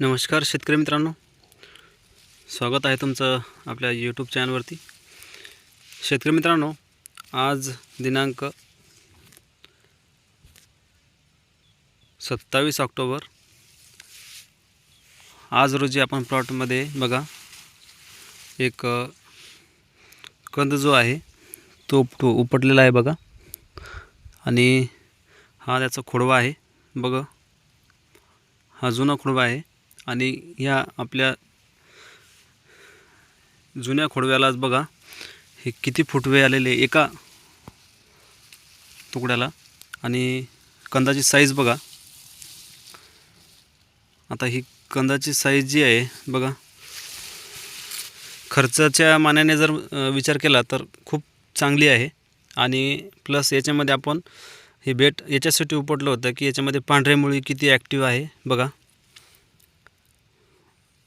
नमस्कार शेतकरी मित्रांनो. स्वागत आहे तुमचं आपल्या यूट्यूब चॅनलवरती शेतकरी मित्रांनो आज दिनांक सत्तावीस ऑक्टोबर. आज रोजी आपण प्लॉटमध्ये बघा एक कंद जो आहे तो तो उपटलेला आहे बघा. आणि हा त्याचा खोडवा आहे. बघा हा जुना खोडवा आहे. आणि ह्या आपल्या जुन्या खोडव्यालाच बघा. हे किती फुटवे आलेले एका तुकड्याला. आणि कंदाची साईज बघा. आता ही कंदाची साईज जी आहे बघा. खर्चाच्या मानाने जर विचार केला तर खूप चांगली आहे. आणि प्लस याच्यामध्ये आपण हे बेट याच्यासाठी उपटलं होतं की याच्यामध्ये पांढरे मुळी किती ॲक्टिव्ह आहे बघा.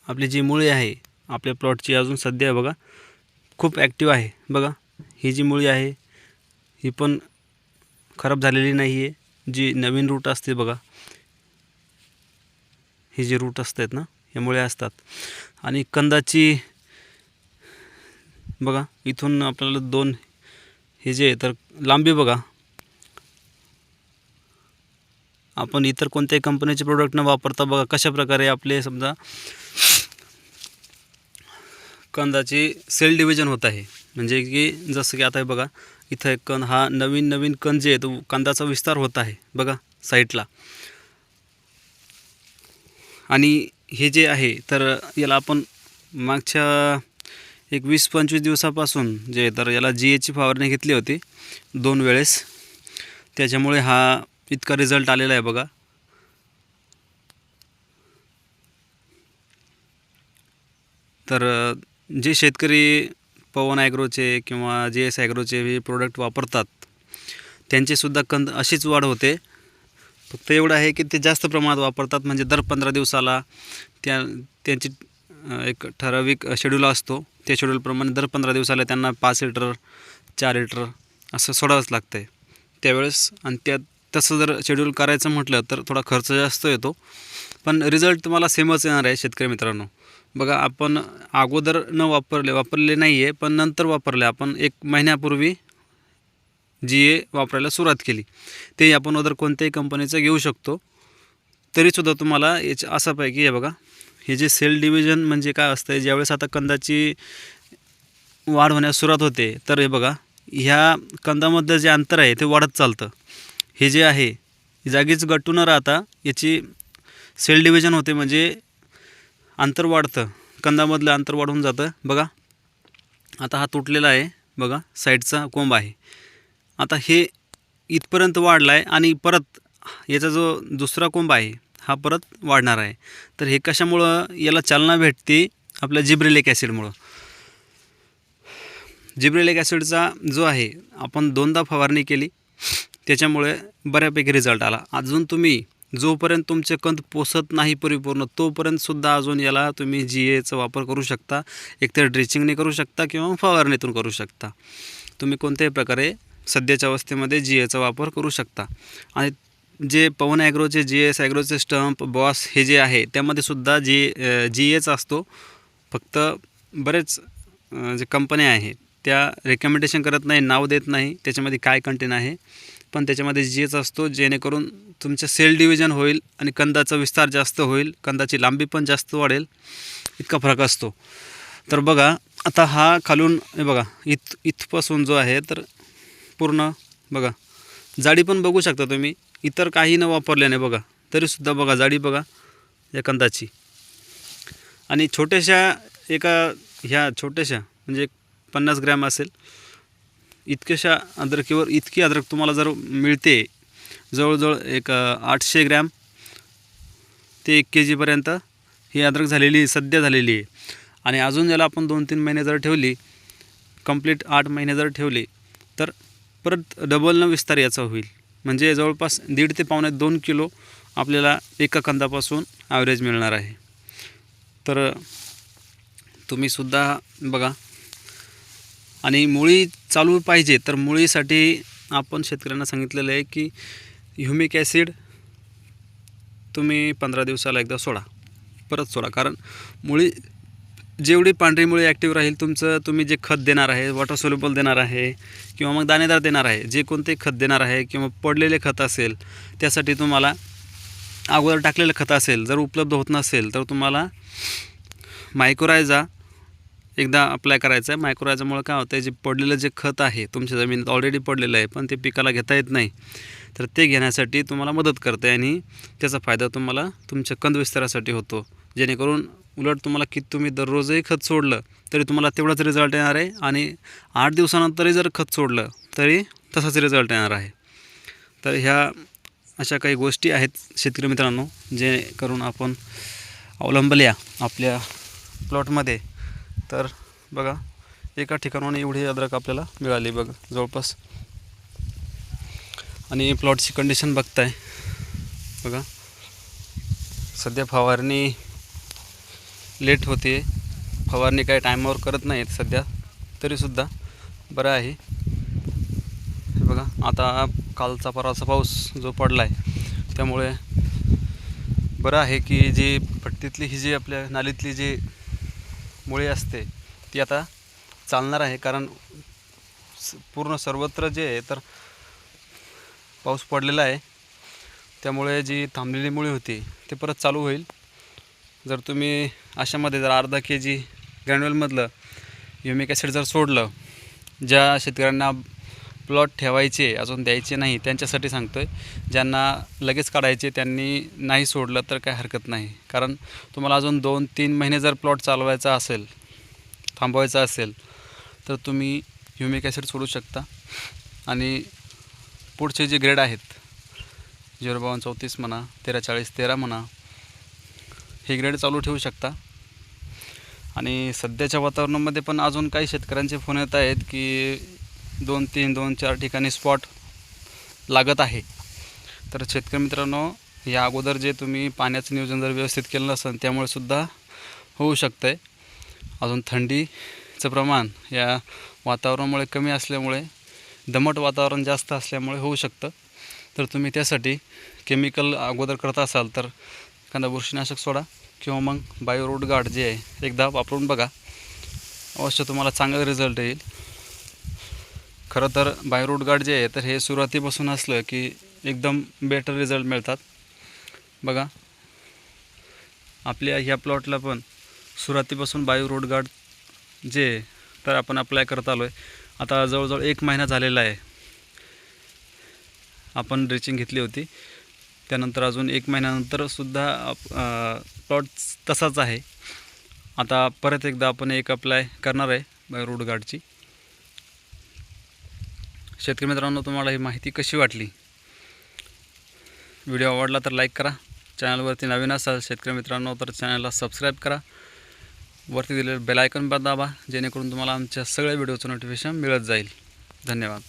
आपली जी मुळी आहे आपल्या प्लॉटची अजून सध्या बघा खूप ॲक्टिव्ह आहे बघा. ही जी मुळी आहे ही पण खराब झालेली नाही आहे जी नवीन रूट असते बघा ही जी रूट असतात ना या मुळे असतात. आणि कंदाची बघा इथून आपल्याला दोन हे जे तर लांबी बघा. आपण इतर कोणत्याही कंपनीचे प्रोडक्ट न वापरता बघा कशा प्रकारे आपले समजा कंदाची सेल डिव्हिजन होत आहे. म्हणजे की जसं की आता हे बघा इथं एक कण हा नवीन नवीन कण जे आहे तो कंदाचा विस्तार होत आहे बघा साईडला आणि हे जे आहे तर याला आपण मागच्या एक वीस पंचवीस दिवसापासून जे तर याला जी एची फवारणी घेतली होती दोन वेळेस. त्याच्यामुळे हा इतका रिझल्ट आलेला आहे बघा. तर जे शेतकरी पवन ॲग्रोचे किंवा जे एस ॲग्रोचे हे प्रोडक्ट वापरतात त्यांचीसुद्धा कंद अशीच वाढ होते. फक्त एवढं आहे की ते जास्त प्रमाणात वापरतात म्हणजे दर पंधरा दिवसाला त्या त्यांची एक ठराविक शेड्यूल असतो. त्या शेड्यूलप्रमाणे दर पंधरा दिवसाला त्यांना पाच लिटर चार लिटर असं सोडावंच लागतं आहे त्यावेळेस आणि त्यात तसं जर शेड्यूल करायचं म्हटलं तर थोडा खर्च जास्त येतो. पण रिझल्ट तुम्हाला सेमच येणार आहे शेतकरी मित्रांनो. बघा आपण अगोदर न वापरले वापरले नाही आहे पण नंतर वापरले. आपण एक महिन्यापूर्वी जी ए वापरायला सुरुवात केली. ते आपण अदर कोणत्याही कंपनीचं घेऊ शकतो. तरीसुद्धा तुम्हाला याच्या असं पाहिजे हे बघा हे जे सेल डिव्हिजन म्हणजे काय असतं ज्यावेळेस आता कंदाची वाढ होण्यास सुरुवात होते तर हे बघा ह्या कंदामधलं जे अंतर आहे ते वाढत चालतं. हे जे आहे जागीच गट्टू न राहता याची सेल डिव्हिजन होते म्हणजे अंतर वाढतं. कंदामधलं अंतर वाढून जातं. बघा. आता हा तुटलेला आहे. बघा. साईडचा कोंब आहे. आता हे इथपर्यंत वाढला आहे आणि परत याचा जो दुसरा कोंब आहे हा परत वाढणार आहे. तर हे कशामुळं याला चालना भेटते? आपल्या जिब्रेलिक ॲसिडमुळं. जिब्रेलिक ॲसिडचा जो आहे आपण दोनदा फवारणी केली. त्याच्यामुळे बऱ्यापैकी रिझल्ट आला. अजून तुम्ही जोपर्यंत तुमचे कंद पोसत नाही परिपूर्ण तोपर्यंतसुद्धा अजून याला तुम्ही जी एचा वापर करू शकता. एकतर ड्रेचिंगने करू शकता किंवा फवारणीतून करू शकता. तुम्ही कोणत्याही प्रकारे सध्याच्या अवस्थेमध्ये जी एचा वापर करू शकता. आणि जे पवन ॲग्रोचे जी एस ॲग्रोचे स्टंप बॉस हे जे आहे त्यामध्ये सुद्धा जी जी एच असतो फक्त बरेच जे कंपन्या आहेत त्या रेकमेंडेशन करत नाही नाव देत नाही त्याच्यामध्ये काय कंटेन आहे पण त्याच्यामध्ये जेच असतो जेणेकरून तुमचं सेल डिव्हिजन होईल आणि कंदाचा विस्तार जास्त होईल कंदाची लांबी पण जास्त वाढेल इतका फरक असतो. तर बघा आता हा खालून हे बघा इथ इथपासून जो आहे तर पूर्ण बघा जाडी पण बघू शकता तुम्ही. इतर काही न वापरल्याने बघा तरीसुद्धा बघा जाडी बघा या कंदाची. आणि छोट्याशा एका ह्या छोट्याशा म्हणजे पन्नास ग्रॅम असेल इतक्याशा अद्रकीवर इतकी अद्रक तुम्हाला जर मिळते जवळजवळ एक आठशे ग्रॅम ते एक के जीपर्यंत ही अद्रक झालेली सध्या झालेली आहे. आणि अजून याला आपण दोन तीन महिने जर ठेवली कंप्लीट आठ महिने जर ठेवले तर परत डबलनं विस्तार याचा होईल. म्हणजे जवळपास दीड ते पावणे दोन किलो आपल्याला एका कंदापासून ॲव्हरेज मिळणार आहे. तर तुम्हीसुद्धा बघा आणि मुळी चालू पाहिजे तर मुळीसाठी आपण शेतकऱ्यांना सांगितलेलं आहे की ह्युमिक ॲसिड तुम्ही पंधरा दिवसाला एकदा सोडा परत सोडा. कारण मुळी जेवढी पांढरी मुळी ॲक्टिव्ह राहील तुमचं तुम्ही जे खत देणार आहे वॉटर सोल्युबल देणार आहे किंवा मग दाणेदार देणार आहे जे कोणते खत देणार आहे किंवा पडलेले खत असेल त्यासाठी तुम्हाला अगोदर टाकलेलं खत असेल जर उपलब्ध होत नसेल तर तुम्हाला मायक्रोरायझा एकदा अप्लाय करायचं आहे मायक्रोरायझामुळे काय होतं आहे जे पडलेलं जे खत आहे तुमच्या जमिनीत ऑलरेडी पडलेलं आहे पण ते पिकाला घेता येत नाही. तर ते घेण्यासाठी तुम्हाला मदत करते आणि त्याचा फायदा तुम्हाला तुमच्या कंद विस्तारासाठी होतो. जेणेकरून उलट तुम्हाला किती तुम्ही दररोजही खत सोडलं तरी तुम्हाला तेवढाच रिझल्ट येणार आहे आणि आठ दिवसानंतरही जर खत सोडलं तरी तसाच रिझल्ट येणार आहे. तर ह्या अशा काही गोष्टी आहेत शेतकरी मित्रांनो जेणेकरून आपण अवलंबल्या आपल्या प्लॉटमध्ये तर बघा एका ठिकाणाहून एवढी अद्रक आपल्याला मिळाली बघा जवळपास. आणि प्लॉटची कंडिशन बघताय. बघा. सध्या फवारणी लेट होते फवारणी काही टायमावर करत नाहीत सध्या तरीसुद्धा बरं आहे. हे बघा आता कालचा पराचा पाऊस जो पडला आहे त्यामुळे बरं आहे की जी पट्टीतली ही जी आपल्या नालीतली जी मुळे असते. ती आता चालणार आहे. कारण स- पूर्ण सर्वत्र जे आहे तर पाऊस पडलेला आहे. त्यामुळे जी थांबलेली मुळी होती ते परत चालू होईल. जर तुम्ही अशामध्ये जर अर्धा के जी ग्रॅन्युअलमधलं युमिक ॲसिड जर सोडलं ज्या शेतकऱ्यांना प्लॉट ठेवायचे अजून द्यायचे नाही त्यांच्यासाठी सांगतो आहे ज्यांना लगेच काढायचे त्यांनी नाही सोडलं तर काही हरकत नाही. कारण तुम्हाला अजून दोन तीन महिने जर प्लॉट चालवायचा असेल थांबवायचा असेल तर तुम्ही ह्युमिक ॲसिड सोडू शकता. आणि पुढचे जे ग्रेड आहेत झिरो बावन्न चौतीस म्हणा तेरा चाळीस तेरा म्हणा हे ग्रेड चालू ठेवू शकता. आणि सध्याच्या वातावरणामध्ये पण अजून काही शेतकऱ्यांचे फोन येत आहेत की दोन तीन दोन चार ठिकाणी स्पॉट लागत आहे. तर शेतकरी मित्रांनो या अगोदर जे तुम्ही पाण्याचं नियोजन जर व्यवस्थित केलं नसेल त्यामुळे सुद्धा होऊ शकतं आहे अजून थंडीचं प्रमाण या वातावरणामुळे कमी असल्यामुळे दमट वातावरण जास्त असल्यामुळे होऊ शकतं. तर तुम्ही त्यासाठी केमिकल अगोदर करत असाल तर एखादा बुरशीनाशक सोडा किंवा मग बायो रोड गार्ड जे आहे एकदा वापरून बघा. अवश्य तुम्हाला चांगला रिझल्ट येईल. खरं तर बाय रूट गार्ड जे आहे तर हे सुरुवातीपासून असलं की एकदम बेटर रिझल्ट मिळतात. बघा. आपल्या ह्या प्लॉटला पण सुरुवातीपासून बायो रोड गार्ड जे आहे, तर आपण अप्लाय करत आलो आहे आता जवळजवळ एक महिना झालेला आहे. आपण ड्रिचिंग घेतली होती. त्यानंतर अजून एक महिन्यानंतर सुद्धा प्लॉट तसाच आहे. आता परत एकदा आपण एक अप्लाय करणार आहे बाय रोड गार्डची शेतकरी मित्रांनो तुम्हाला ही माहिती कशी वाटली? व्हिडिओ आवडला तर लाईक करा. चॅनलवरती नवीन असाल शेतकरी मित्रांनो तर चॅनलला सबस्क्राईब करा. वरती दिलेलं बेल आयकन दाबा जेणेकरून तुम्हाला आमच्या सगळ्या व्हिडिओचं नोटिफिकेशन मिळत जाईल. धन्यवाद.